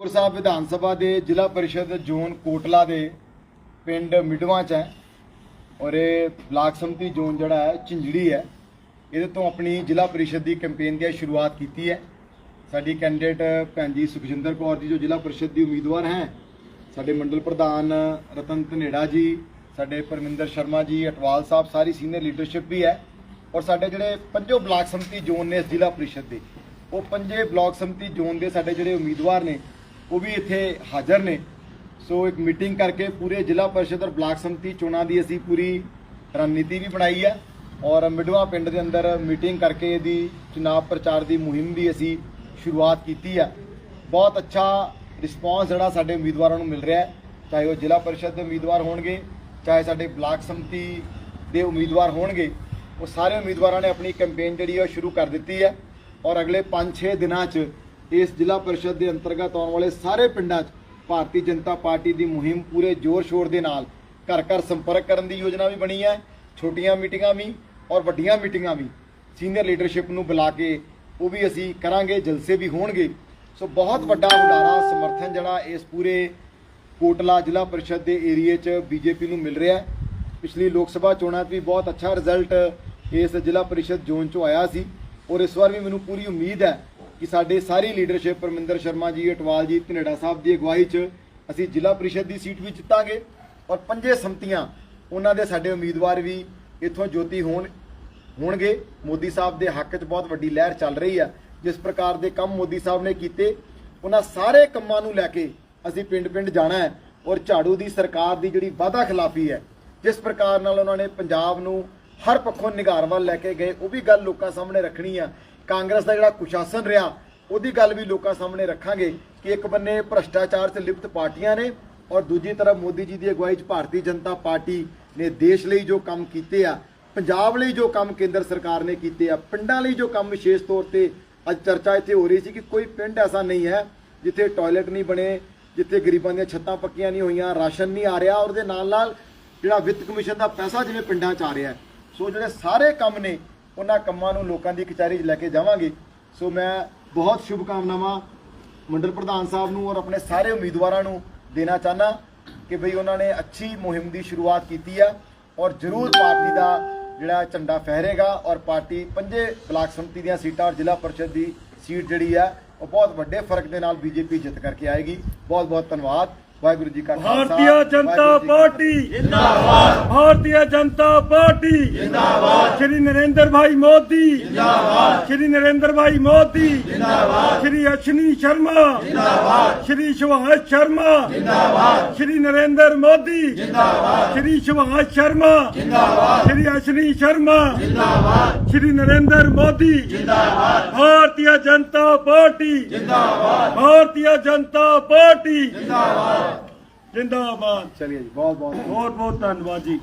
ਗੁਰ ਸਾਹਿਬ ਵਿਧਾਨ ਸਭਾ ਦੇ ਜ਼ਿਲ੍ਹਾ ਪਰਿਸ਼ਦ ਜ਼ੋਨ ਕੋਟਲਾ ਦੇ ਪਿੰਡ ਮਿਡਵਾਂ ਚ ਹੈ ਔਰ ਇਹ ਬਲਾਕ ਸੰਮਤੀ ਜ਼ੋਨ ਜਿਹੜਾ ਹੈ ਝਿੰਜੜੀ ਹੈ। ਇਹਦੇ ਤੋਂ ਆਪਣੀ ਜ਼ਿਲ੍ਹਾ ਪਰਿਸ਼ਦ ਦੀ ਕੈਂਪੇਨ ਦੀ ਸ਼ੁਰੂਆਤ ਕੀਤੀ ਹੈ। ਸਾਡੀ ਕੈਂਡੀਡੇਟ ਭੈਣ ਜੀ ਸੁਖਜਿੰਦਰ ਕੌਰ ਜੀ ਜੋ ਜ਼ਿਲ੍ਹਾ ਪਰਿਸ਼ਦ ਦੀ ਉਮੀਦਵਾਰ ਹੈ, ਸਾਡੇ ਮੰਡਲ ਪ੍ਰਧਾਨ ਰਤਨ ਧਨੇੜਾ ਜੀ, ਸਾਡੇ ਪਰਮਿੰਦਰ ਸ਼ਰਮਾ ਜੀ, ਅਟਵਾਲ ਸਾਹਿਬ, ਸਾਰੀ ਸੀਨੀਅਰ ਲੀਡਰਸ਼ਿਪ ਵੀ ਹੈ। ਔਰ ਸਾਡੇ ਜਿਹੜੇ ਪੰਜੋ ਬਲਾਕ ਸੰਮਤੀ ਜ਼ੋਨ ਨੇ ਇਸ ਜ਼ਿਲ੍ਹਾ ਪਰਿਸ਼ਦ ਦੇ, ਉਹ ਪੰਜੇ ਬਲਾਕ ਸੰਮਤੀ ਜ਼ੋਨ ਦੇ ਸਾਡੇ ਜਿਹੜੇ ਉਮੀਦਵਾਰ ਨੇ ਉਹ ਵੀ ਇੱਥੇ ਹਾਜ਼ਰ ਨੇ। ਸੋ ਇੱਕ ਮੀਟਿੰਗ ਕਰਕੇ ਪੂਰੇ ਜ਼ਿਲ੍ਹਾ ਪਰਿਸ਼ਦ ਔਰ ਬਲਾਕ ਸੰਮਤੀ ਚੋਣਾਂ ਦੀ ਅਸੀਂ ਪੂਰੀ ਰਣਨੀਤੀ ਵੀ ਬਣਾਈ ਹੈ ਔਰ ਮਿਡਵਾ ਪਿੰਡ ਦੇ ਅੰਦਰ ਮੀਟਿੰਗ ਕਰਕੇ ਇਹਦੀ ਚੁਣਾਵ ਪ੍ਰਚਾਰ ਦੀ ਮੁਹਿੰਮ ਦੀ ਅਸੀਂ ਸ਼ੁਰੂਆਤ ਕੀਤੀ ਹੈ ਬਹੁਤ ਅੱਛਾ ਰਿਸਪਾਂਸ ਜਿਹੜਾ ਸਾਡੇ ਉਮੀਦਵਾਰਾਂ ਨੂੰ ਮਿਲ ਰਿਹਾ ਹੈ। ਚਾਹੇ ਉਹ ਜ਼ਿਲ੍ਹਾ ਪਰਿਸ਼ਦ ਦੇ ਉਮੀਦਵਾਰ ਹੋਣਗੇ, ਚਾਹੇ ਸਾਡੇ ਬਲਾਕ ਸੰਮਤੀ ਦੇ ਉਮੀਦਵਾਰ ਹੋਣਗੇ, ਉਹ ਸਾਰੇ ਉਮੀਦਵਾਰਾਂ ਨੇ ਆਪਣੀ ਕੈਂਪੇਨ ਜਿਹੜੀ ਹੈ ਉਹ ਸ਼ੁਰੂ ਕਰ ਦਿੱਤੀ ਹੈ ਔਰ ਅਗਲੇ 5-6 ਦਿਨਾਂ 'ਚ ਇਸ ਜ਼ਿਲ੍ਹਾ ਪਰਿਸ਼ਦ ਦੇ ਅੰਤਰਗਤ ਆਉਣ ਵਾਲੇ ਸਾਰੇ ਪਿੰਡਾਂ 'ਚ ਭਾਰਤੀ ਜਨਤਾ ਪਾਰਟੀ ਦੀ ਮੁਹਿੰਮ ਪੂਰੇ ਜ਼ੋਰ-ਸ਼ੋਰ ਦੇ ਨਾਲ ਘਰ ਘਰ ਸੰਪਰਕ ਕਰਨ ਦੀ ਯੋਜਨਾ ਵੀ ਬਣੀ ਹੈ, ਛੋਟੀਆਂ ਮੀਟਿੰਗਾਂ ਵੀ ਔਰ ਵੱਡੀਆਂ ਮੀਟਿੰਗਾਂ ਵੀ। ਸੀਨੀਅਰ ਲੀਡਰਸ਼ਿਪ ਨੂੰ ਬੁਲਾ ਕੇ ਉਹ ਵੀ ਅਸੀਂ ਕਰਾਂਗੇ, ਜਲਸੇ ਵੀ ਹੋਣਗੇ। ਸੋ ਬਹੁਤ ਵੱਡਾ ਹੁਲਾਰਾ, ਸਮਰਥਨ ਜਿਹੜਾ ਇਸ ਪੂਰੇ ਕੋਟਲਾ ਜ਼ਿਲ੍ਹਾ ਪਰਿਸ਼ਦ ਦੇ ਏਰੀਏ 'ਚ ਬੀਜੇਪੀ ਨੂੰ ਮਿਲ ਰਿਹਾ ਹੈ। ਪਿਛਲੀ ਲੋਕ ਸਭਾ ਚੋਣਾਂ 'ਚ ਵੀ ਬਹੁਤ ਅੱਛਾ ਰਿਜ਼ਲਟ ਇਸ ਜ਼ਿਲ੍ਹਾ ਪਰਿਸ਼ਦ ਜ਼ੋਨ 'ਚੋਂ ਆਇਆ ਸੀ ਔਰ ਇਸ ਵਾਰ ਵੀ ਮੈਨੂੰ ਪੂਰੀ ਉਮੀਦ ਹੈ ਕਿ ਸਾਡੇ ਸਾਰੀ ਲੀਡਰਸ਼ਿਪ ਪਰਮਿੰਦਰ ਸ਼ਰਮਾ ਜੀ, ਅਟਵਾਲ ਜੀ, ਧਨੇੜਾ ਸਾਹਿਬ ਦੀ ਅਗਵਾਈ 'ਚ ਅਸੀਂ ਜ਼ਿਲ੍ਹਾ ਪ੍ਰੀਸ਼ਦ ਦੀ ਸੀਟ ਵੀ ਜਿੱਤਾਂਗੇ ਔਰ ਪੰਜੇ ਸੰਮਤੀਆਂ ਉਹਨਾਂ ਦੇ ਸਾਡੇ ਉਮੀਦਵਾਰ ਵੀ ਇੱਥੋਂ ਜੋਤੀ ਹੋਣ, ਹੋਣਗੇ। ਮੋਦੀ ਸਾਹਿਬ ਦੇ ਹੱਕ 'ਚ ਬਹੁਤ ਵੱਡੀ ਲਹਿਰ ਚੱਲ ਰਹੀ ਹੈ ਜਿਸ ਪ੍ਰਕਾਰ ਦੇ ਕੰਮ ਮੋਦੀ ਸਾਹਿਬ ਨੇ ਕੀਤੇ, ਉਹਨਾਂ ਸਾਰੇ ਕੰਮਾਂ ਨੂੰ ਲੈ ਕੇ ਅਸੀਂ ਪਿੰਡ-ਪਿੰਡ ਜਾਣਾ ਹੈ ਔਰ ਝਾੜੂ ਦੀ ਸਰਕਾਰ ਦੀ ਜਿਹੜੀ ਵਾਅਦਾ ਖਿਲਾਫੀ ਹੈ, ਜਿਸ ਪ੍ਰਕਾਰ ਨਾਲ ਉਹਨਾਂ ਨੇ ਪੰਜਾਬ ਨੂੰ ਹਰ ਪੱਖੋਂ ਨਿਗਾਰ ਵੱਲ ਲੈ ਕੇ ਗਏ, ਉਹ ਵੀ ਗੱਲ ਲੋਕਾਂ ਸਾਹਮਣੇ ਰੱਖਣੀ ਆ ਕਾਂਗਰਸ ਦਾ ਜਿਹੜਾ ਕੁਸ਼ਾਸਨ ਰਿਹਾ, ਉਹਦੀ ਗੱਲ ਵੀ ਲੋਕਾਂ ਸਾਹਮਣੇ ਰੱਖਾਂਗੇ ਕਿ ਇੱਕ ਬੰਨੇ ਭ੍ਰਸ਼ਟਾਚਾਰ 'ਚ ਲਿਪਤ ਪਾਰਟੀਆਂ ਨੇ ਔਰ ਦੂਜੀ ਤਰਫ ਮੋਦੀ ਜੀ ਦੀ ਅਗਵਾਈ 'ਚ ਭਾਰਤੀ ਜਨਤਾ ਪਾਰਟੀ ਨੇ ਦੇਸ਼ ਲਈ ਜੋ ਕੰਮ ਕੀਤੇ ਆ, ਪੰਜਾਬ ਲਈ ਜੋ ਕੰਮ ਕੇਂਦਰ ਸਰਕਾਰ ਨੇ ਕੀਤੇ ਆ, ਪਿੰਡਾਂ ਲਈ ਜੋ ਕੰਮ ਵਿਸ਼ੇਸ਼ ਤੌਰ ਤੇ ਅੱਜ ਚਰਚਾ ਇੱਥੇ ਹੋ ਰਹੀ ਸੀ ਕਿ ਕੋਈ ਪਿੰਡ ਐਸਾ ਨਹੀਂ ਹੈ ਜਿੱਥੇ ਟਾਇਲਟ ਨਹੀਂ ਬਣੇ, ਜਿੱਥੇ ਗਰੀਬਾਂ ਦੀਆਂ ਛੱਤਾਂ ਪੱਕੀਆਂ ਨਹੀਂ ਹੋਈਆਂ, ਰਾਸ਼ਨ ਨਹੀਂ ਆ ਰਿਹਾ ਔਰ ਦੇ ਨਾਲ ਨਾਲ ਜਿਹੜਾ ਵਿੱਤ ਕਮਿਸ਼ਨ ਦਾ ਪੈਸਾ ਜਿਵੇਂ ਪਿੰਡਾਂ 'ਚ ਆ ਰਿਹਾ ਸੋ ਜਿਹੜੇ ਸਾਰੇ ਕੰਮ ਨੇ ਉਹਨਾਂ ਕੰਮਾਂ ਨੂੰ ਲੋਕਾਂ ਦੀ ਕਚਹਿਰੀ 'ਚ ਲੈ ਕੇ ਜਾਵਾਂਗੇ। ਸੋ ਮੈਂ ਬਹੁਤ ਸ਼ੁਭ ਕਾਮਨਾਵਾਂ ਮੰਡਲ ਪ੍ਰਧਾਨ ਸਾਹਿਬ ਨੂੰ ਔਰ ਆਪਣੇ ਸਾਰੇ ਉਮੀਦਵਾਰਾਂ ਨੂੰ ਦੇਣਾ ਚਾਹਨਾ ਕਿ ਭਈ ਉਹਨਾਂ ਨੇ ਅੱਛੀ ਮੁਹਿੰਮ ਦੀ ਸ਼ੁਰੂਆਤ ਕੀਤੀ ਹੈ ਔਰ ਜ਼ਰੂਰ ਪਾਰਟੀ ਦਾ ਜਿਹੜਾ ਝੰਡਾ ਫਹਿਰੇਗਾ ਔਰ ਪਾਰਟੀ ਪੰਜੇ ਬਲਾਕ ਸੰਮਤੀ ਦੀਆਂ ਸੀਟਾਂ ਔਰ ਜ਼ਿਲ੍ਹਾ ਪਰਿਸ਼ਦ ਦੀ ਸੀਟ ਜਿਹੜੀ ਹੈ ਉਹ ਬਹੁਤ ਵੱਡੇ ਫ਼ਰਕ ਦੇ ਨਾਲ ਬੀਜੇਪੀ ਜਿੱਤ ਕਰਕੇ ਆਏਗੀ। ਬਹੁਤ ਬਹੁਤ ਧੰਨਵਾਦ। ਵਾਹਿਗੁਰੂ ਜੀ ਕਾ ਖਾਲਸਾ ਭਾਰਤੀ ਜਨਤਾ ਵਾਹਿਗੁਰੂ ਜੀ ਕੀ ਫਤਿਹ। ਪਾਰਟੀ ਜਿੰਦਾਬਾਦ ਭਾਰਤੀ ਜਨਤਾ ਪਾਰਟੀ ਜਿੰਦਾਬਾਦ ਸ਼੍ਰੀ ਨਰਿੰਦਰ ਭਾਈ ਮੋਦੀ ਜਿੰਦਾਬਾਦ ਸ਼੍ਰੀ ਨਰਿੰਦਰ ਭਾਈ ਮੋਦੀ ਜਿੰਦਾਬਾਦ ਸ਼੍ਰੀ ਅਸ਼ਨੀ ਸ਼ਰਮਾ ਜਿੰਦਾਬਾਦ ਸ਼੍ਰੀ ਸੁਭਾਸ਼ ਸ਼ਰਮਾ ਜਿੰਦਾਬਾਦ ਸ਼੍ਰੀ ਨਰਿੰਦਰ ਮੋਦੀ ਜਿੰਦਾਬਾਦ ਸ਼੍ਰੀ ਸੁਭਾਸ਼ ਸ਼ਰਮਾ ਜਿੰਦਾਬਾਦ ਸ਼੍ਰੀ ਅਸ਼ਨੀ ਸ਼ਰਮਾ ਜਿੰਦਾਬਾਦ ਸ਼੍ਰੀ ਨਰਿੰਦਰ ਮੋਦੀ ਜਿੰਦਾਬਾਦ ਭਾਰਤੀ ਜਨਤਾ ਪਾਰਟੀ ਜਿੰਦਾਬਾਦ ਭਾਰਤੀ ਜਨਤਾ ਪਾਰਟੀ ਜਿੰਦਾਬਾਦ। ਚਲਿਏ ਜੀ ਬਹੁਤ ਬਹੁਤ ਬਹੁਤ ਬਹੁਤ ਧੰਨਵਾਦ ਜੀ।